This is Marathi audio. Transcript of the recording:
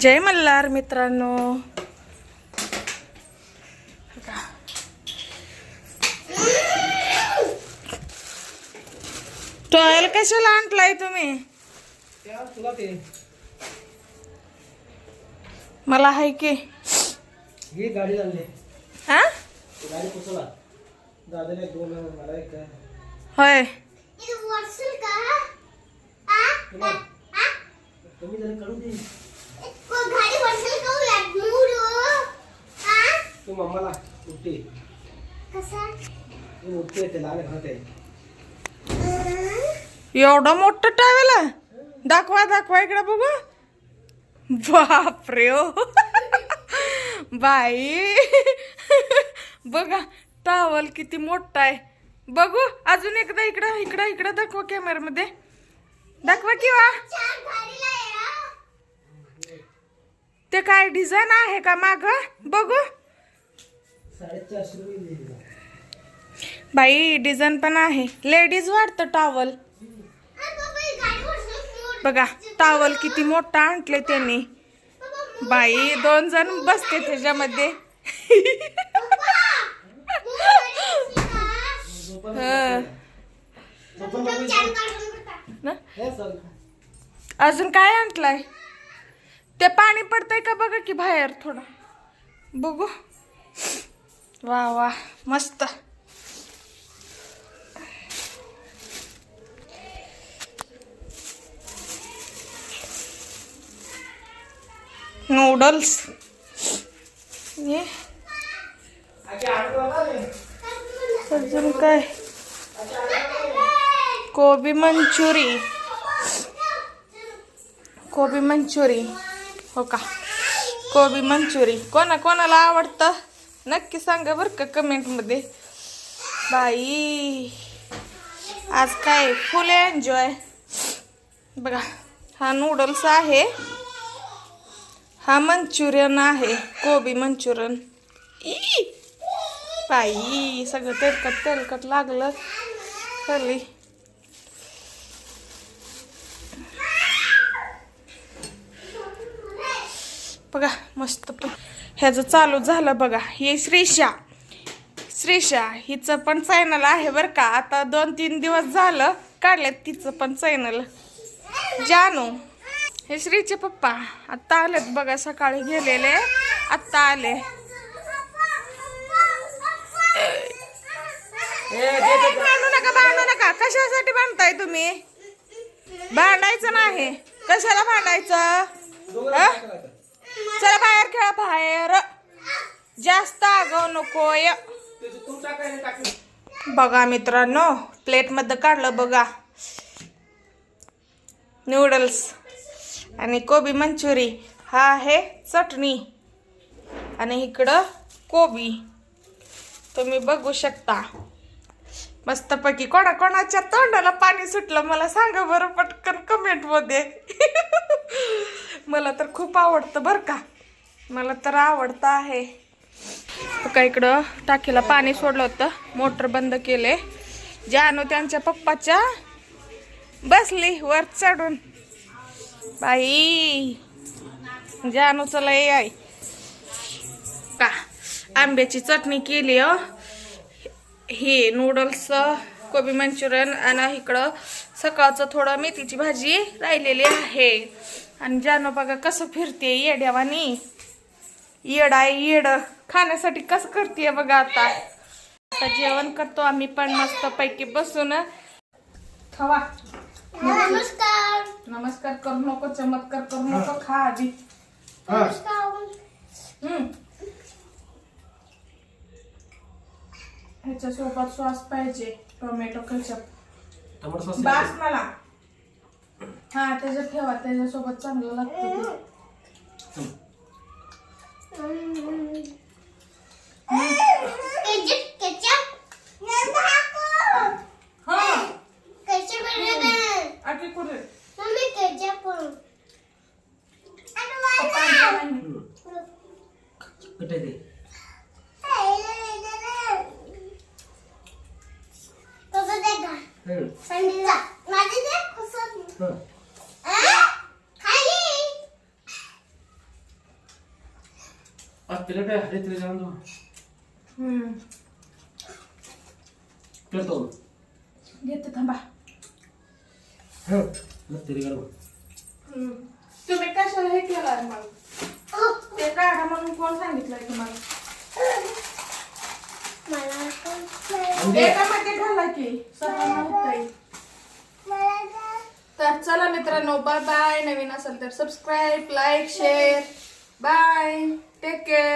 जय मल्हार मित्रांनो. टॉयल कशाला आणलाय तुम्ही? त्या तुला ते मला हाय. की? ही गाडी हा होय तू मम्माला उठते. तू उठते ते लहान घरात आहे. एवढा मोठं टावेल दाखवा दाखवा इकडे बघू. बापरे ओ. बाई. बघा टावल किती मोठा आहे. बघू अजून एकदा इकडं इकडं इकडं दाखवा कॅमेरामध्ये दाखवा किंवा ते काय डिझाईन आहे का माग? बघू. बाई डिझाईन पण आहे. लेडीज वाटतं टॉवल बघा टॉवल किती मोठा आणले त्यांनी. बाई दोन जण बसते त्याच्यामध्ये. अजून काय आणलाय? ते पाणी पडतंय का बघा की बाहेर थोडं. बघू. वा वा मस्त. नूडल्स ये. अजून काय? कोबी मंचुरी. कोबी मंचुरी. हो का? कोबी मंचुरी. कोणा कोणाला आवडतं? नक्की सांगा बरं का कमेंटमध्ये. बाई आज काय फुल एन्जॉय? बघा हा नूडल्स आहे. हा मंचुरियन आहे कोबी मंचुरियन. ई! बाई सगळं तेलकट तेलकट लागलं. खाली बघा मस्त पण. ह्याचं चालू झालं बघा. ही श्रीषा श्रीषा हिचं पण चॅनल आहे बरं का. आता दोन तीन दिवस झालं काढल्यात तिचं पण चॅनल जानू हे श्रीचे पप्पा. आत्ता आलेत बघा सकाळी गेलेले. आत्ता आले. भांडू नका भांडू नका. कशासाठी भांडताय तुम्ही? भांडायचं नाही. कशाला भांडायचं दोघं हा? काय करायचं? चला बाहेर खेळा बाहेर. जास्त आगाव नकोय. बघा मित्रांनो प्लेटमध्ये काढलं बघा. नूडल्स आणि कोबी मंचुरी. हा आहे चटणी. आणि इकडं कोबी. तुम्ही बघू शकता. मस्तपैकी कोणाकोणाच्या तोंडाला पाणी सुटलं मला सांगा बरं पटकन कमेंटमध्ये मला तर खूप आवडतं बरं का. मला तर आवडतं आहे. का इकडं टाकीला पाणी सोडलं होतं. मोटर बंद केले. जानू त्यांच्या पप्पाच्या बसली वर चढून. बाई जानूचं लय आहे. का आंब्याची चटणी केली हो. हे नूडल्स कोबी मंचुरियन आणि इकडं सकाळचं थोडं मेथीची भाजी राहिलेली आहे. आणि जानू बघा कसं फिरते येड्यावानी. येड आहे येड. खाण्यासाठी कसं करते बघा आता. आता जेवण करतो आम्ही पण मस्त पैकी बसून. खावा नमस्कार. नमस्कार करू नको चमत्कार करू नको खा आधी. हा. हम्म. ह्याच्यासोबत सॉस पाहिजे टोमॅटो केचप. बास मला. हा त्याच्यात ठेवा त्याच्यासोबत चांगलं लागतं ते. केचप केचप हा केचप आधी कुठे मम्मी केचप कुठे ते कसं दे का हं. संडीला माझी दे कसं हं. आ? खाली तिला काय हरे तिला जाऊन दो हम्म. करतो. घेते थांबा. मग तरी कर हम्म. तुम्ही कशाला हे केलं मग? ते काढा म्हणून कोण सांगितलंय तुम्हाला? मला एकामध्ये घाला की मला तर चला मित्रांनो बाय बाय नवीन असेल तर subscribe like share Bye. Take care.